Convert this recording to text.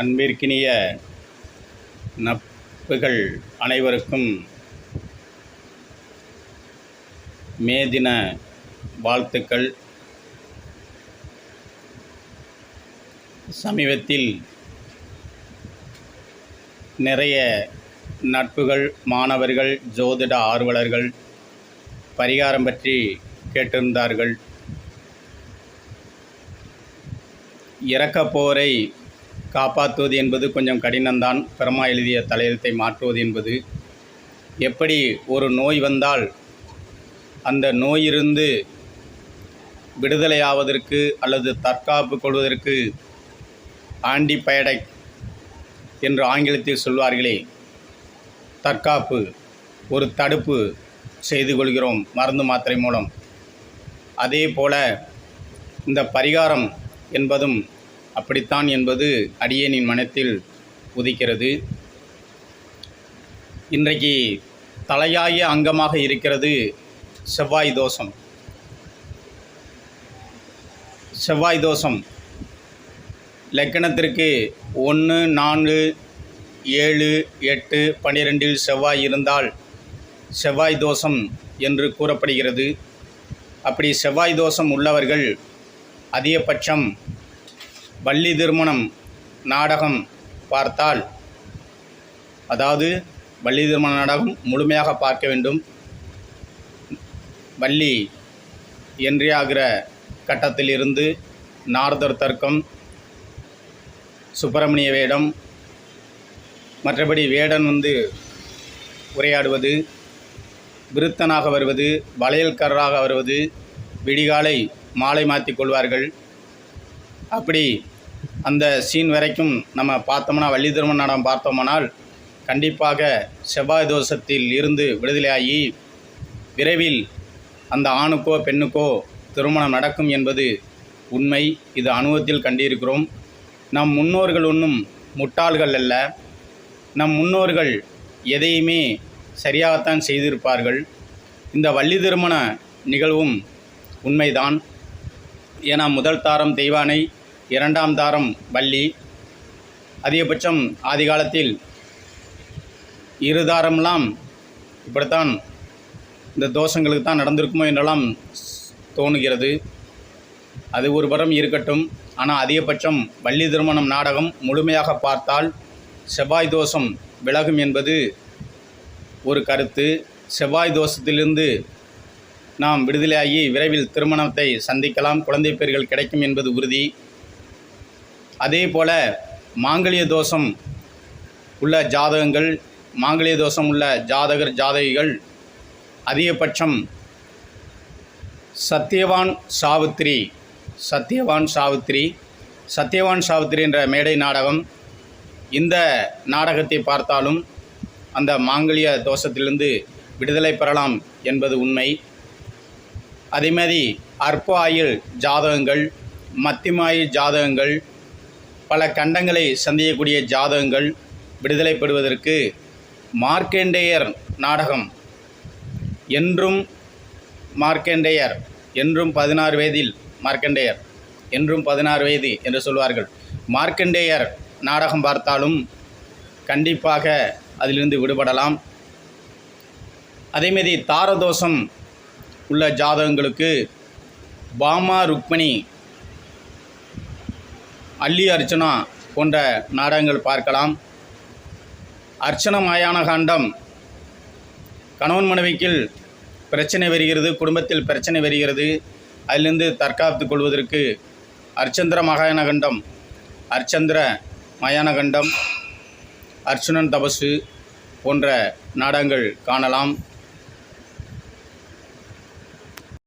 அன்பிற்கினிய நட்புகள் அனைவருக்கும் மே தின வாழ்த்துக்கள். சமீபத்தில் நிறைய நட்புகள் மாணவர்கள் ஜோதிட ஆர்வலர்கள் பரிகாரம் பற்றி கேட்டிருந்தார்கள். இறக்கப்போரை காப்பாற்றுவது என்பது கொஞ்சம் கடினம்தான். பிரமா எழுதிய தலையெழுத்தை மாற்றுவது என்பது எப்படி ஒரு நோய் வந்தால் அந்த நோயிலிருந்து விடுதலையாவதற்கு அல்லது தற்காப்பு கொள்வதற்கு ஆன்டிபயடக் என்று ஆங்கிலத்தில் சொல்வார்களே தற்காப்பு ஒரு தடுப்பு செய்து கொள்கிறோம் மருந்து மாத்திரை மூலம். அதே போல இந்த பரிகாரம் என்பதும் அப்படித்தான் என்பது அடியேனின் மனத்தில் உதிக்கிறது. இன்றைக்கு தலையாய அங்கமாக இருக்கிறது செவ்வாய் தோஷம். செவ்வாய் தோஷம் லக்கணத்திற்கு ஒன்று நான்கு ஏழு எட்டு பன்னிரெண்டில் செவ்வாய் இருந்தால் செவ்வாய் தோஷம் என்று கூறப்படுகிறது. அப்படி செவ்வாய் தோஷம் உள்ளவர்கள் அதிகபட்சம் வள்ளி திருமணம் நாடகம் பார்த்தால் அதாவது வள்ளி திருமண நாடகம் முழுமையாக பார்க்க வேண்டும். வள்ளி என்றியாகிற கட்டத்திலிருந்து நாரதர் தர்க்கம் சுப்பிரமணிய வேடம் மற்றபடி வேடன் வந்து உரையாடுவது விருத்தனாக வருவது வளையல்காரராக வருவது விடிகாலை மாலை மாற்றிக் கொள்வார்கள். அப்படி அந்த சீன் வரைக்கும் நம்ம பார்த்தோம்னா வள்ளி திருமண நாடகம் பார்த்தோமானால் கண்டிப்பாக செவ்வாய் தோஷத்தில் இருந்து விடுதலையாகி விரைவில் அந்த ஆணுக்கோ பெண்ணுக்கோ திருமணம் நடக்கும் என்பது உண்மை. இது அனுபவத்தில் கண்டிருக்கிறோம். நம் முன்னோர்கள் ஒன்றும் முட்டாள்கள் அல்ல. நம் முன்னோர்கள் எதையுமே சரியாகத்தான் செய்திருப்பார்கள். இந்த வள்ளி திருமண நிகழ்வும் உண்மைதான். ஏன்னா முதல் தாரம் தெய்வானை இரண்டாம் தாரம் வள்ளி. அதிகபட்சம் ஆதி காலத்தில் இரு தாரம்லாம் இப்படித்தான் இந்த தோஷங்களுக்கு தான் நடந்திருக்குமோ என்றெல்லாம் தோணுகிறது. அது ஒரு புறம் இருக்கட்டும். ஆனால் அதிகபட்சம் வள்ளி திருமணம் நாடகம் முழுமையாக பார்த்தால் செவ்வாய் தோஷம் விலகும் என்பது ஒரு கருத்து. செவ்வாய் தோஷத்திலிருந்து நாம் விடுதலையாகி விரைவில் திருமணத்தை சந்திக்கலாம். குழந்தை பேர்கள் கிடைக்கும் என்பது உறுதி. அதே போல் மாங்கல்ய தோஷம் உள்ள ஜாதகங்கள் மாங்கல்ய தோஷம் உள்ள ஜாதகர் ஜாதகிகள் அதிகபட்சம் சத்யவான் சாவித்திரி சத்யவான் சாவித்திரி சத்யவான் சாவித்ரி என்ற மேடை நாடகம் இந்த நாடகத்தை பார்த்தாலும் அந்த மாங்கல்ய தோஷத்திலிருந்து விடுதலை பெறலாம் என்பது உண்மை. அதேமாதிரி அற்ப ஆயுள் ஜாதகங்கள் மத்தியமாயுள் ஜாதகங்கள் பல கண்டங்களை சந்திக்கக்கூடிய ஜாதகங்கள் விடுதலை பெறுவதற்கு மார்க்கண்டேயர் நாடகம். என்றும் மார்க்கண்டேயர் என்றும் பதினாறு வயதில் மார்க்கண்டேயர் என்றும் பதினாறு வயது என்று சொல்வார்கள். மார்க்கண்டேயர் நாடகம் பார்த்தாலும் கண்டிப்பாக அதிலிருந்து விடுபடலாம். அதேமாரி தாரதோஷம் உள்ள ஜாதகங்களுக்கு பாமா ருக்மணி அல்லி அர்ச்சனா போன்ற நாடகங்கள் பார்க்கலாம். அர்ச்சன மாயான காண்டம். கணவன் மனைவிக்கில் பிரச்சனை வருகிறது குடும்பத்தில் பிரச்சனை வருகிறது. அதிலிருந்து தற்காத்து கொள்வதற்கு அர்ச்சந்திர மகாயான கண்டம் அர்ச்சந்திர மயான கண்டம் அர்ச்சுனன் தபசு போன்ற நாடகங்கள் காணலாம்.